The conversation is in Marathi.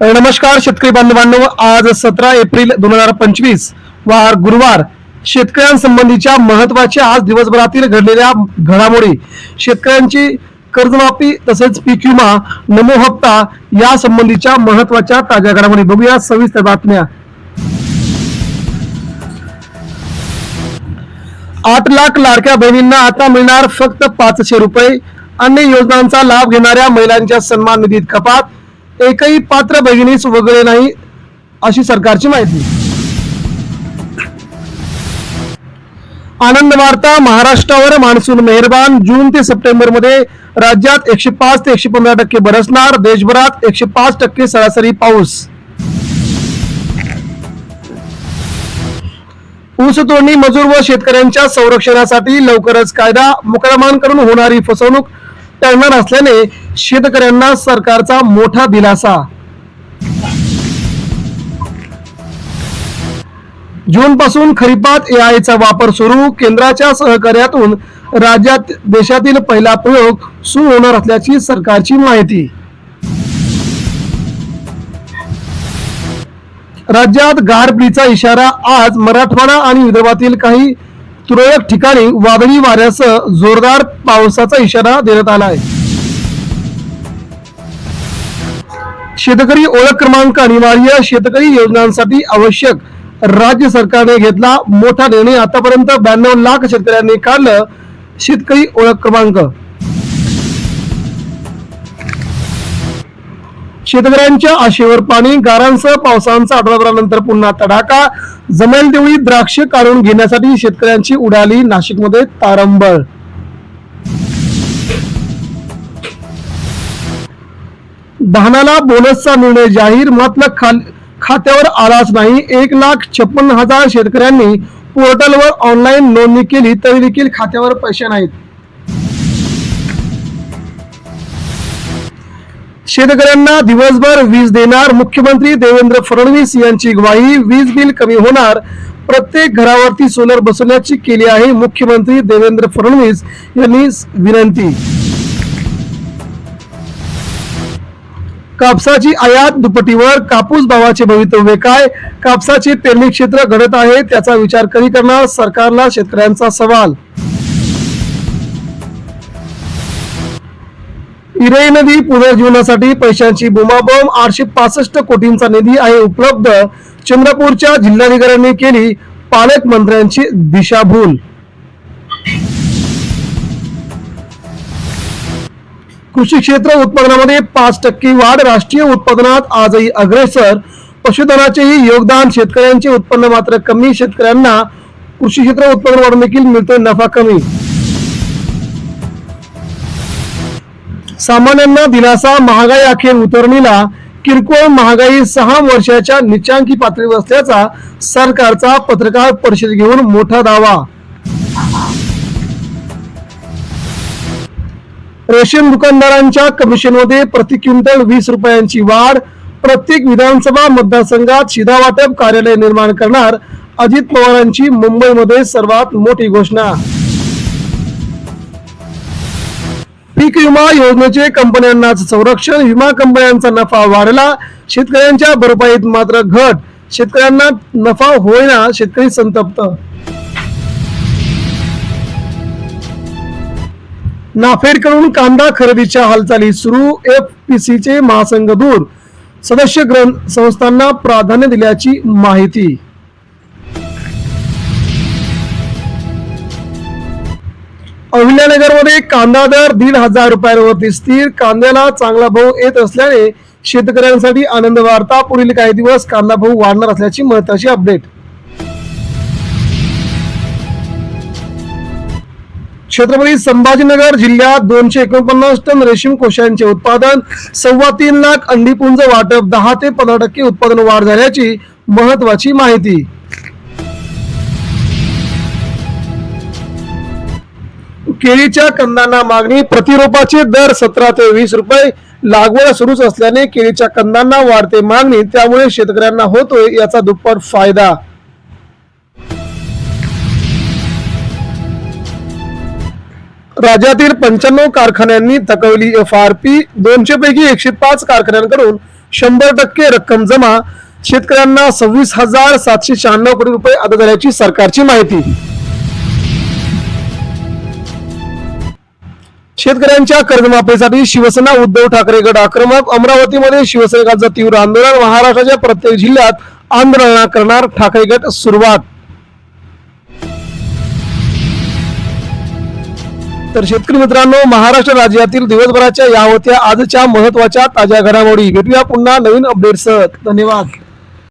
नमस्कार शेतकरी बांधवांनो. आज सतरा एप्रिल दोन हजार पंचवीस वार गुरुवार शेतकऱ्यांसंबंधीच्या महत्त्वाच्या आज दिवसभरातील घडलेल्या घडामोडी. शेतकऱ्यांची कर्जमाफी तसेच पीक विमा नमो हप्ता या संबंधीच्या महत्त्वाच्या ताज्या घडामोडी. बघूया सविस्तर बातम्या. आठ लाख लाडक्या बहिणींना आता मिळणार फक्त पाचशे रुपये. अन्य योजनांचा लाभ घेणाऱ्या महिलांच्या सन्मान निधीत कपात. एकही पात्र बहिणीस वगळे नाही अशी सरकारची माहिती. आनंद वार्ता महाराष्ट्रावर मान्सून मेहरबान. जून ते सप्टेंबरमध्ये राज्यात एकशे पाच ते एकशे पंधरा टक्के बरसणार. देशभरात एकशे पाच टक्के सरासरी पाऊस. ऊस तोडणी मजूर व शेतकऱ्यांच्या संरक्षणासाठी लवकरच कायदा मुकरमांकडून होणारी फसवणूक टळणार असल्याने शेतकऱ्यांना सरकारचा मोठा दिलासा. जून पासून खरीपात एआयचा वापर सुरू. केंद्राच्या सहकार्यातून राज्यात देशातील पहिला प्रयोग सुरू होणार असल्याची सरकारची माहिती. राज्यात गारपीचा इशारा आज मराठवाडा आणि विदर्भातील काही तुरळक ठिकाणी वादळी वाऱ्यासह जोरदार पावसाचा इशारा देण्यात आला आहे. शेतकरी ओळख क्रमांक अनिवार्य शेतकरी योजनांसाठी आवश्यक राज्य सरकारने घेतला मोठा निर्णय. आतापर्यंत ब्याण्णव लाख शेतकऱ्यांनी काढलं शेतकरी ओळख क्रमांक. शेतकऱ्यांच्या आशेवर पाणी गारांसह पावसांचा आठवड्याभरानंतर पुन्हा तडाखा. जमेल तेवढी द्राक्ष काढून घेण्यासाठी शेतकऱ्यांची उडाली नाशिकमध्ये तारंबळ. धानाला बोनसचा निर्णय जाहीर मात्र खाल- खात्यावर आलाच नाही. एक लाख छप्पन्न हजार शेतकऱ्यांनी पोर्टलवर ऑनलाईन नोंदणी केली तरी देखील खात्यावर पैसे नाहीत. शेतकऱ्यांना दिवसभर वीज देणार मुख्यमंत्री देवेंद्र फडणवीस यांची ग्वाही. वीज बिल कमी होणार. प्रत्येक घरावरती सोलर बसवण्याची केली आहे मुख्यमंत्री देवेंद्र फडणवीस यांनी विनंती. कापसाची आयात दुपटीवर कापूस भावाचे भवितव्य काय? कापसाचे पेरणी क्षेत्र घडत आहे त्याचा विचार कधी करणार सरकारला शेतकऱ्यांचा सवाल? इराई नदी पुनर्जीवनासाठी पैशांची बोमाबोम आठशे पासष्ट कोटींचा निधी आहे उपलब्ध. चंद्रपूरच्या जिल्हाधिकाऱ्यांनी केली पालकमंत्र्यांची दिशाभूल. कृषी क्षेत्र उत्पादनामध्ये पाच टक्के वाढ राष्ट्रीय उत्पादनात आजही अग्रेसर. पशुधनाचेही योगदान शेतकऱ्यांचे उत्पन्न मात्र कमी शेतकऱ्यांना कृषी क्षेत्र उत्पादन वाढून देखील मिळतोय नफा कमी. सामान्यांना दिलासा महागाई अखेर उतरणीला किरकोळ महागाई सहा वर्षाच्या निचांकी पातळीवर असल्याचा सरकारचा पत्रकार परिषद घेऊन मोठा दावा. रेशन दुकानदारांच्या कमिशनमध्ये प्रति क्विंटल वीस रुपयांची वाढ. प्रत्येक विधानसभा मतदारसंघात शिधा वाटप कार्यालय निर्माण करणार अजित पवारांची मुंबईमध्ये सर्वात मोठी घोषणा. पीक विमा योजनेचे कंपन्यांनाच संरक्षण विमा कंपन्यांचा नफा वाढला शेतकऱ्यांच्या भरपाईत मात्र घट. शेतकऱ्यांना नफा होईना शेतकरी संतप्त. नाफेडकडून कांदा खरेदीच्या हालचाली सुरू एफ पी सीचे महासंघ दूर सदस्य ग्रंथ संस्थांना प्राधान्य दिल्याची माहिती. अहिल्यानगरमध्ये कांदा दर दीड हजार रुपयांवरती स्थिर. कांद्याला चांगला भाव येत असल्याने शेतकऱ्यांसाठी आनंद वार्ता पुढील काही दिवस कांदा भाऊ वाढणार असल्याची महत्वाची अपडेट छत्रपती संभाजीनगर जिल्ह्यात दोनशे एकोणपन्नास टन रेशीम कोशांचे उत्पादन सव्वा तीन लाख अंडीपुंज वाटप दहा ते पंधरा टक्के उत्पादन वाढ झाल्याची महत्वाची माहिती. केळीच्या कंदांना मागणी प्रतिरोपाचे दर सतरा ते वीस रुपये. लागवड सुरूच असल्याने केळीच्या कंदांना वाढते मागणी त्यामुळे शेतकऱ्यांना होतोय याचा दुप्पट फायदा. राज्यातील पंच्याण्णव कारखान्यांनी थकवली एफ आर पी. दोनशे पैकी एकशे पाच कारखान्यांकडून शंभर टक्के रक्कम जमा. शेतकऱ्यांना सव्वीस हजार सातशे शहाण्णव कोटी रुपये अदा झाल्याची सरकारची माहिती. शेतकऱ्यांच्या कर्जमाफीसाठी शिवसेना उद्धव ठाकरे गट आक्रमक. अमरावतीमध्ये शिवसैनिकांचं तीव्र आंदोलन. महाराष्ट्राच्या प्रत्येक जिल्ह्यात आंदोलन करणार ठाकरे गट सुरुवात. तर शेतकरी मित्रांनो महाराष्ट्र राज्यातील दिवसभराच्या या होत्या आजच्या महत्त्वाच्या ताज्या घडामोडी. भेटूया पुन्हा नवीन अपडेट्स धन्यवाद.